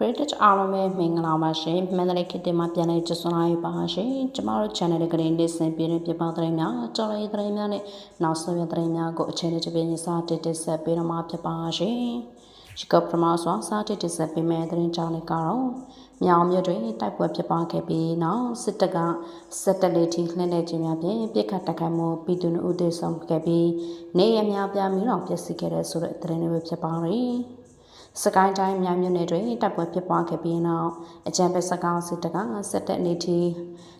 British အားလုံးပဲမင်္ဂလာပါရှင်မန္တလေးခေတ်တင်မှာပြန်လည်ကြစွလာရေးပါရှင်ကျမတို့ channel ကလေးနေ့စဉ်ပြည့်တဲ့ပြပသတင်းများကြော်လေးသတင်းများနဲ့နောက်ဆုံးရသတင်းများကိုအချိန်နဲ့တပြေးညီစာတစ်တစ်ဆက်ပေးတော့မှာဖြစ်ပါရှင်ရှိကပထမစွာစာတစ်တစ်ဆက်ပေးမယ့်သတင်းကြောင်းလေးကတော့မြောင်မြို့တွင်တိုက်ပွဲဖြစ်ပွားခဲ့ပြီးနောက်စစ်တပ်ကစက်တက်လေးထိလှည့်လည်ခြင်းများဖြင့်ပြစ်ခတ်တိုက်ခိုက်မှုပြည်သူ့ဦးသေးဆောင်ခဲ့ပြီးနေရများပြားမိတော့ပျက်စီးခဲ့တဲ့ဆိုတဲ့သတင်းတွေဖြစ်ပါရယ် စကိုင်းတိုင်းမြိုင်မြို့နယ်တွင်တပ်ပွဲဖြစ်ပွားခဲ့ပြီးနောက်အကြံပေးစကားစစ်တပ်ကစစ်တပ်နေတီ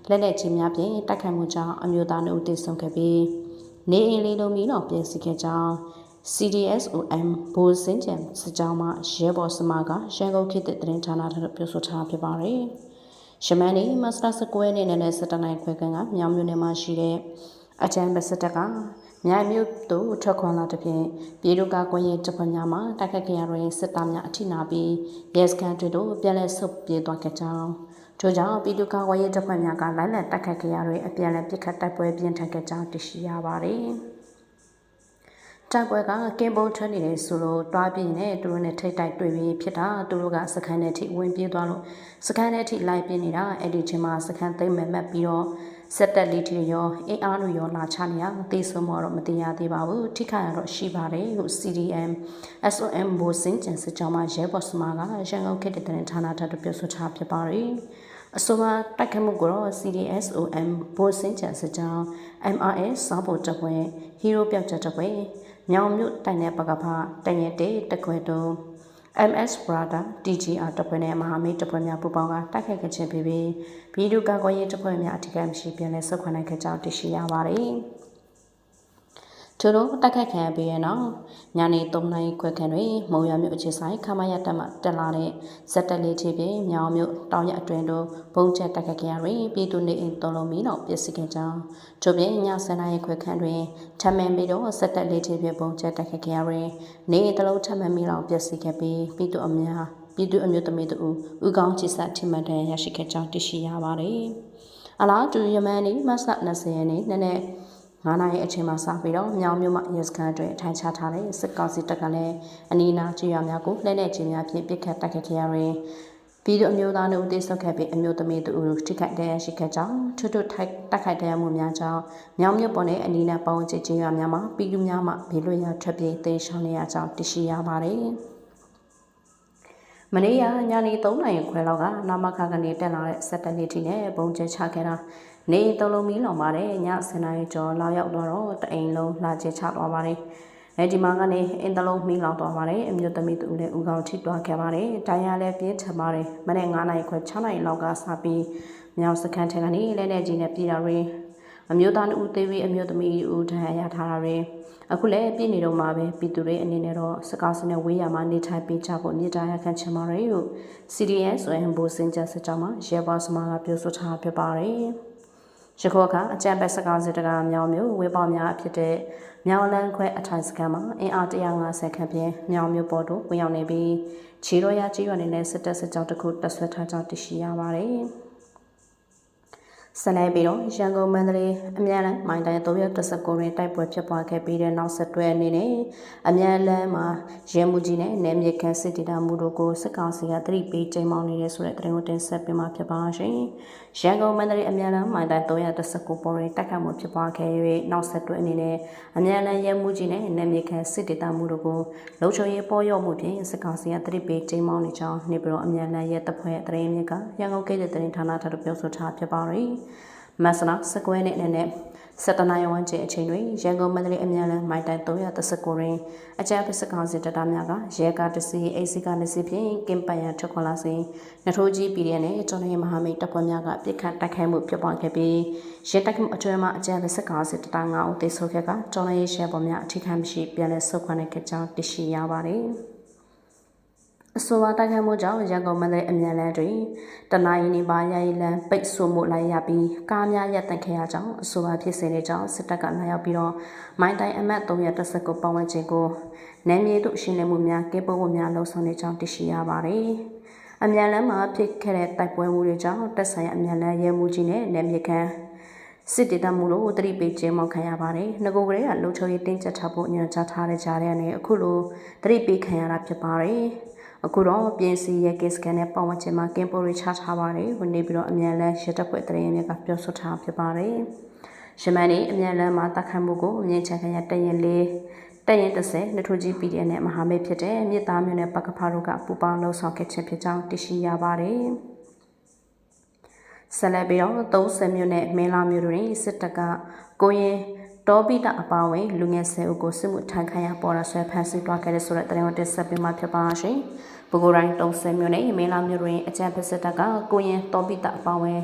လက်လက်ချင်းများဖြင့်တိုက်ခိုက်မှုကြောင့်အမျိုးသားနှုတ်တည်ဆုံခဲ့ပြီးနေအိမ်လေးလုံးမီတော့ပြင်စီခဲ့ကြောင်း CDSOM ဘိုးစင်ချံစစ်ကြောင်းမှရဲဘော်စမကရန်ကုန်ခေတ်တဲ့သတင်းဌာနထံပြောဆိုထားဖြစ်ပါတယ်။ရှမန်နီမစတာစကွဲနေနဲ့စတနိုင်ခွဲကန်ကမြောင်မြို့နယ်မှာရှိတဲ့အကြံပေးစစ်တပ်က မြိုင်မြို့သို့ထွက်ခွာလာတဲ့ဖြင့်ပြည်သူ့ကာကွယ်ရေးတပ်ဖွဲ့များမှတိုက်ခတ်ခဲ့ရတဲ့စစ်သားများအထိနာပြီးရဲစခန်းတွေတို့ပြန်လည်ဆုတ်ပြေးသွားခဲ့ကြောင်းထို့ကြောင့်ပြည်သူ့ကာကွယ်ရေးတပ်ဖွဲ့များကလိုက်လံတိုက်ခတ်ခဲ့ရတဲ့အပြန်လည်ပစ်ခတ်တိုက်ပွဲပြင်းထန်ခဲ့ကြောင်းသိရှိရပါတယ်။တိုက်ပွဲကကင်ဘုံထွက်နေတယ်ဆိုလို့တွားပြင်းနဲ့သူတို့နဲ့ထိတ်တိုက်တွေ့ပြီးဖြစ်တာသူတို့ကစခန်းထဲထိဝင်ပြေးသွားလို့စခန်းထဲထိလိုက်ပြင်းနေတာအဲ့ဒီချိန်မှာစခန်းသိမ်းမဲ့မှတ်ပြီးတော့ စက်တက်လေးတွေရောအင်အားတွေရောလာချနေရသိဆုံးမတော့မသိရသေးပါဘူးထိခိုက်ရတော့ရှိပါတယ်လို့ CDM SOM ဘိုစင်ကျန်စစ်ကြောင်းမှရဲဘော်စမာကရန်ကုန်ခေတ်တဲ့ဌာနထပ်ပြောဆိုချဖြစ်ပါတယ်အဆိုပါတိုက်ခတ်မှုကိုတော့ CDSOM ဘိုစင်ကျန်စစ်ကြောင်း MRS စောဖို့တပ်ဖွဲ့ Hero ပြောက်ချက်တပ်ဖွဲ့မြောင်မြို့တိုင်နယ်ပကဖတန်ရတဲ့တခွဲတုံး MS Brother DGR တပ်ဖွဲ့နဲ့မဟာမိတ်တပ်ဖွဲ့များပူးပေါင်းကတိုက်ခိုက်ခဲ့ခြင်းဖြစ်ပြီးပြည်သူ့ကာကွယ်ရေးတပ်ဖွဲ့များအထူးကမရှိပြန်လည်ဆုတ်ခွာနိုင်ခဲ့ကြောင်းသိရှိရပါတယ်။ သူတို့တက်ခတ်ခံပြီးရနောက်ညနေ3နာရီခွဲခန့်တွင်မုံရမြို့အခြေဆိုင်ခမရတက်မှတက်လာတဲ့ဇက်တက်လေးချေပြင်မြောင်မြို့တောင်ရအတွင်တို့ဘုံချက်တက်ခတ်ခံရတွင်ပြည်သူနေအိမ်သုံးလုံးမီတော့ပျက်စီးခဲ့ကြောင်းသူပြင်ည7နာရီခွဲခန့်တွင်ထမန်ပြီးတော့ဇက်တက်လေးချေပြင်ဘုံချက်တက်ခတ်ခံရတွင်နေအိမ်တစ်လုံးထမန်မီတော့ပျက်စီးခဲ့ပြီးပြည်သူအများပြည်သူအမျိုးသမီးတို့ဦးကောင်းချစ်ဆက်ထိမှန်တဲ့ရရှိခဲ့ကြောင်းသိရှိရပါတယ်။အလားတူယမန်နေ့မတ်လ20ရက်နေ့နေ့နဲ့ 9နာရီအချိန်မှစပြီးတော့မြောင်မြို့မှာရဲစခန်းအတွင်းထိုင်ချထားတဲ့စစ်ကောင်စီတပ်ကလည်းအနီးနားကြေးရွာများကိုလက်နက်ကြီးများဖြင့်ပစ်ခတ်တိုက်ခိုက်ခဲ့ရရင်ပြည်သူအမျိုးသားတို့တိစောက်ခဲ့ပြီးအမျိုးသမီးတို့ထိခိုက်တဲ့ရှိခဲ့ကြောင်းထွတ်ထွတ်ထိုက်တိုက်ခိုက်တဲ့မှုများကြောင့်မြောင်မြို့ပေါ်နဲ့အနီးနားပေါင်းချေချင်းရွာများမှာပြည်သူများမှဘေးလွတ်ရာထွက်ပြေးသိမ်းရှောင်နေရကြောင်းသိရှိရပါတယ်။မနေ့ကညနေ3နာရီခွဲလောက်ကနာမခကနေတက်လာတဲ့စက်တနေတီနဲ့ဘုံကျချခဲ့တာ နေသုံးလုံးမီးလောင်ပါတယ်ည7နာရီကျော်လောက်ရောက်တော့တအိမ်လုံးလှကျချသွားပါတယ်အဲဒီမှာကနေအင်းတလုံးမီးလောင်သွားပါတယ်အမျိုးသမီးတူလည်းဥကောင်ထိတွားခဲ့ပါတယ်ဒိုင်ယာလည်းပြင်းထန်ပါတယ်မနေ့9နာရီခွဲ6နာရီလောက်ကစပြီးမြောက်စခန်းထက်ကနေလဲနေကြီးနဲ့ပြည်တာတွေအမျိုးသားဦးသေးပြီးအမျိုးသမီးဦးထန်ရထားတာတွေအခုလည်းပြည်နေတော့မှာပဲပြည်သူတွေအနေနဲ့တော့စကားစနဲ့ဝေးရမှာနေထိုင်ပေးကြဖို့မြစ်တာရခံချင်ပါတယ်လို့ CDS ဆိုရင်ဘိုစင်ဂျာစစ်ကြောင်းမှာရဲဘော်စမားကပြောဆိုထားဖြစ်ပါတယ်။ ယခုအခါအကြံပဲစကားစစ်တကမြောင်မျိုးဝေပေါများဖြစ်တဲ့မြောင်လန်းခွဲအထိုင်စကန်မှာအင်အား150ခန့်ဖြင့်မြောင်မျိုးပေါ်တို့ဝင်ရောက်နေပြီးခြေတော်ရကြီးရွာနေတဲ့စစ်တပ်စစ်ကြောင်းတစ်ခုတက်ဆွဲထားကြောင်းသိရှိရပါတယ်။ ဆက်လက်ပြီးတော့ရန်ကုန်မန္တလေးအမြန်လမ်းမိုင်တိုင်319တွင်တိုက်ပွဲဖြစ်ပွားခဲ့ပြီးတဲ့နောက်ဆက်တွဲအနေနဲ့အမြန်လမ်းမှာရဲမှုကြီးနဲ့နယ်မြေခံစစ်တီတာမှုတို့ကိုစစ်ကောင်စီကတတိပေးချိန်မောင်းနေတဲ့ဆိုတဲ့သတင်းကိုတင်ဆက်ပေးမှာဖြစ်ပါရှင်။ရန်ကုန်မန္တလေးအမြန်လမ်းမိုင်တိုင်319ပေါ်တွင်တိုက်ခိုက်မှုဖြစ်ပွားခဲ့၍နောက်ဆက်တွဲအနေနဲ့အမြန်လမ်းရဲမှုကြီးနဲ့နယ်မြေခံစစ်တီတာမှုတို့ကိုလုံခြုံရေးပေါ်ရောက်မှုဖြင့်စစ်ကောင်စီကတတိပေးချိန်မောင်းနေကြောင်းနေပြီးတော့အမြန်လမ်းရဲတပ်ဖွဲ့သတင်းမြစ်ကရန်ကုန်ကိတဲ့သတင်းဌာနထပ်ပြောဆိုထားဖြစ်ပါရယ်။မဆနာစကွဲနဲ့အနေနဲ့စတနာယဝန်းကျဲအချိန်တွင်ရန်ကုန်မန္တလေးအမြန်လမ်းမိုင်တိုင်339တွင်အကြမ်းဖက်စကောင်စီတပ်သားများကရဲကားတစီအိစီကနစီဖြင့်ကင်ပန်ရထွက်ခွန်လာစဉ်နထိုးကြီး PDF နဲ့ကျော်နေမဟာမိတ်တပ်ဖွဲ့များကပြစ်ခတ်တိုက်ခိုက်မှုဖြစ်ပွားခဲ့ပြီးရဲတိုက်မှုအတွင်းမှာအကြမ်းဖက်စကောင်စီတပ်သား9ဦးသေဆုံးခဲ့ကကျော်နေရဲဘော်များအထိခံမရှိပြန်လည်ဆုတ်ခွာနိုင်ခဲ့ကြောင်းသိရှိရပါတယ်။ အဆိုပါတိုက်ခိုက်မှုကြောင့်ရန်ကုန်မန္တလေးအမြန်လမ်းတွင်တနင်္လာနေ့ပါယာယီလမ်းပိတ်ဆို့မှုလိုက်ရပြီးကားများရပ်တန့်ခဲ့ရကြောင်းအဆိုပါဖြစ်စဉ်တွေကြောင့်စစ်တပ်ကလာရောက်ပြီးတော့မိုင်းတိုင်းအမတ်330ကိုပတ်ဝန်းကျင်ကိုနယ်မြေတို့ရှင်းလင်းမှုများကေပို့မှုများလှုံ့ဆော်နေကြောင်းသိရှိရပါတယ်။အမြန်လမ်းမှာဖြစ်ခဲ့တဲ့တိုက်ပွဲမှုတွေကြောင့်တက်ဆိုင်အမြန်လမ်းရဲမှုကြီးနဲ့နယ်မြေခံစစ်တေတမှုလို့တတိပိတ်ကျင်းမောက်ခံရပါတယ်။ငကိုကလေးကလုံချုံရေးတင်းကျပ်ထားဖို့ညွှန်ကြားထားတဲ့ကြားထဲကနေအခုလိုတတိပိတ်ခံရတာဖြစ်ပါတယ်။ အခုတော့ပြင်စီရဲ့ case scan နဲ့ပတ်ဝန်းကျင်မှာကင်ပိုရီချထားပါတယ်ဝင်နေပြီးတော့အမြန်လန်းရတက်ဖွဲ့တရင်မြက်ကပြောဆိုထားဖြစ်ပါတယ်ရှမန်နေအမြန်လန်းမှာတက်ခတ်မှုကိုမြင့်ချန်ခရတရင်လေးတရင်30နှစ်ထိုးကြီး PDF နဲ့မဟာမိတ်ဖြစ်တဲ့မြစ်သားမျိုးနဲ့ပကဖာတို့ကပူပေါင်းလှုပ်ဆောင်ခဲ့ခြင်းဖြစ်ကြောင်းသိရှိရပါတယ်ဆက်လက်ပြီးတော့30မြို့နဲ့မင်းလာမြို့တွင်စစ်တပ်ကကိုရင် တောပိတအပါဝင်လူငယ်ဆယ်ဦးကိုစစ်မှုထမ်းခံရပေါ်လာဆွဲဖမ်းဆီးသွားခဲ့တဲ့ဆိုတဲ့သတင်းကိုတင်ဆက်ပေးမှာဖြစ်ပါရှင်။ပဲခူးတိုင်း30မြို့နယ်မင်းလာမြို့တွင်အကြံဖက်စစ်တပ်ကကိုရင်တောပိတအပါဝင်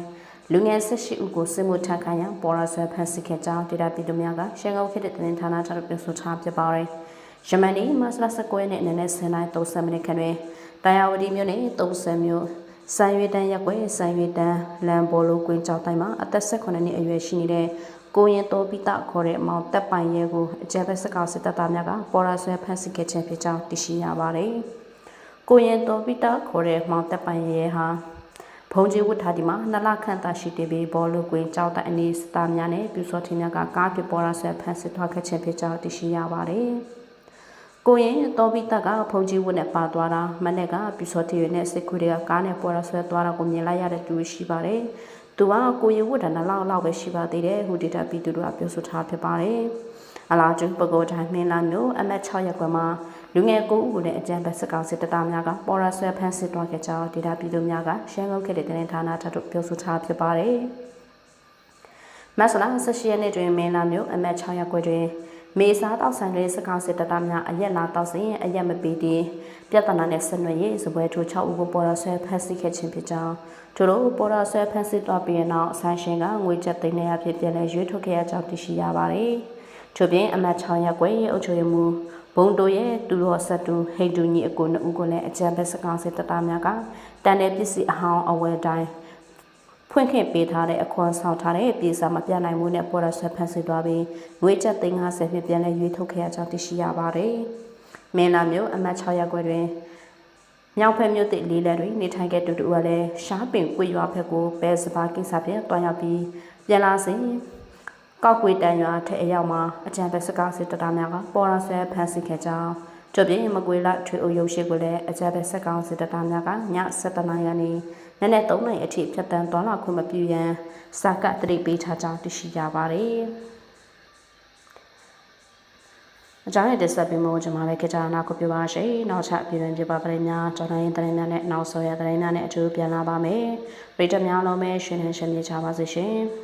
လူငယ်18ဦးကိုစစ်မှုထမ်းခံရပေါ်လာဆွဲဖမ်းဆီးခဲ့ကြောင်းဒေတာပြည်သူများကရှင်းကုန်ခေတ်တဲ့တင်ဌာနချုပ်ပြောဆိုထားဖြစ်ပါတယ်။ယမန်နီမတ်လ19ရက်နေ့အနေနဲ့10နိုင်30မိနစ်ခန့်တွင်တရားဝတီမြို့နယ်30မြို့စံရွေတန်းရက်ွယ်စံရွေတန်းလန်ဘောလိုကွင်းကြောက်တိုင်းမှာအသက်18နှစ်အရွယ်ရှိနေတဲ့ ကိုရင်တော်ပိတခေါ်တဲ့မောင်တက်ပိုင်ရဲကိုအကြမ်းဖက်စကောက်စစ်တပ်သားများကပေါ်ရာဆွဲဖမ်းဆီးခဲ့ခြင်းဖြစ်ကြောင်းသိရှိရပါတယ်။ကိုရင်တော်ပိတခေါ်တဲ့မောင်တက်ပိုင်ရဲဟာဘုံကြီးဝတ်ထားဒီမှာနလခန့်သာရှိတေပြီးဘောလုံးကွင်းကြောက်တဲ့အနီးစတာများနဲ့ပြူစောထင်းများကကားပြပေါ်ရာဆွဲဖမ်းဆီးထွက်ခဲ့ခြင်းဖြစ်ကြောင်းသိရှိရပါတယ်။ကိုရင်တော်ပိတကဖုန်ကြီးဝတ်နဲ့ပါသွားတာမနေ့ကပြူစောထင်းရဲ့စစ်ခွေတွေကကားနဲ့ပေါ်ရာဆွဲသွားတာကိုမြင်လိုက်ရတဲ့သူရှိပါတယ်။ သူကကိုရီဝတ်တာနှစ်လောက်လောက်ပဲရှိပါသေးတယ်ဟူဒေတာပြည်သူတို့ကပြောဆိုထားဖြစ်ပါတယ်အလားတူပကောတိုင်းမင်းလာမျိုးအမတ်6ရက်ကွယ်မှာလူငယ်9ဦးကိုလည်းအကြံဖက်စကောက်စစ်တသားများကပေါ်ရာဆွဲဖမ်းစစ်တော့ခဲ့ကြောင်းဒေတာပြည်သူများကရှမ်းကုတ်ခဲ့တဲ့တင်ဌာနထပ်တို့ပြောဆိုထားဖြစ်ပါတယ်မဆလာ18ရက်နေ့တွင်မင်းလာမျိုးအမတ်6ရက်ကွယ်တွင် မေစာတောက်ဆိုင်လေးစကောက်စစ်တသားများအရက်လာတောက်စဉ်အရက်မပီတီပြဿနာနဲ့ဆက်နွယ်ရေးစပွဲထိုး6ဦးကိုပေါ်ရာဆွဲဖမ်းဆီးခဲ့ခြင်းဖြစ်ကြောင်းသူတို့ပေါ်ရာဆွဲဖမ်းဆီးသွားပြီးနောက်ဆိုင်ရှင်ကငွေကျပ်သိန်းနဲ့အဖြစ်ပြန်လဲရွေးထုတ်ခဲ့ရကြောင်းသိရှိရပါတယ်။ထို့ပြင်အမတ်6ရက်ကွယ်အုပ်ချုပ်ရေးမှူးဘုံတို့ရဲ့သူတော်ဆက်တူဟိတ်တူညီအကိုနှစ်ဦးကိုလည်းအကြံပဲစကားစစ်တသားများကတန်တဲ့ပစ္စည်းအဟောင်းအဝယ်တိုင်း ဖွင့်ခင်ပေးထားတဲ့အခွန်ဆောင်ထားတဲ့ပြည်စာမပြနိုင်မှုနဲ့ပေါ်ရဆက်ဖန်ဆီးသွားပြီးငွေကျပ်350ပြည့်ပြန်လဲရွေးထုတ်ခဲ့ရကြောင်းသိရှိရပါတယ်။မင်းလာမျိုးအမတ်6ရက်ွယ်တွင်မြောက်ဖက်မြို့တိလေးလက်တွင်နေထိုင်ခဲ့တူတူကလည်းရှားပင်ကွေရွာဖက်ကိုဘဲစပါကိစ္စဖြင့်တွားရောက်ပြီးပြန်လာစဉ်ကောက်ကွေတန်ရွာထဲအရောက်မှာအကြံပဲစကားစစ်တတာများကပေါ်ရဆဲဖန်ဆီးခဲ့ကြောင်းကြပြင်းမကွေလထွေအုပ်ရုပ်ရှိကိုလည်းအကြံပဲစက်ကောင်စစ်တတာများကည7နာရီကနေ နက်နက်3နာရီအထိဖြတ်တန်းသွားလာခွင့်မပြုရန်စာကတရိပ်ပေးထားကြောင်းသိရှိရပါတယ်။အကြောင်းရတဲ့ဆက်ပြီးမို့ကျွန်မလည်းကြနာကိုပြပါရှိနောက်ချက်ပြည်တွင်ပြပါကြများကျွန်တော်ရင်တိုင်းများနဲ့နောက်ဆော်ရတိုင်းများနဲ့အထူးပြန်လာပါမယ်ပရိသတ်များလုံးပဲရှင်နေရှင်မြေချပါစေရှင်။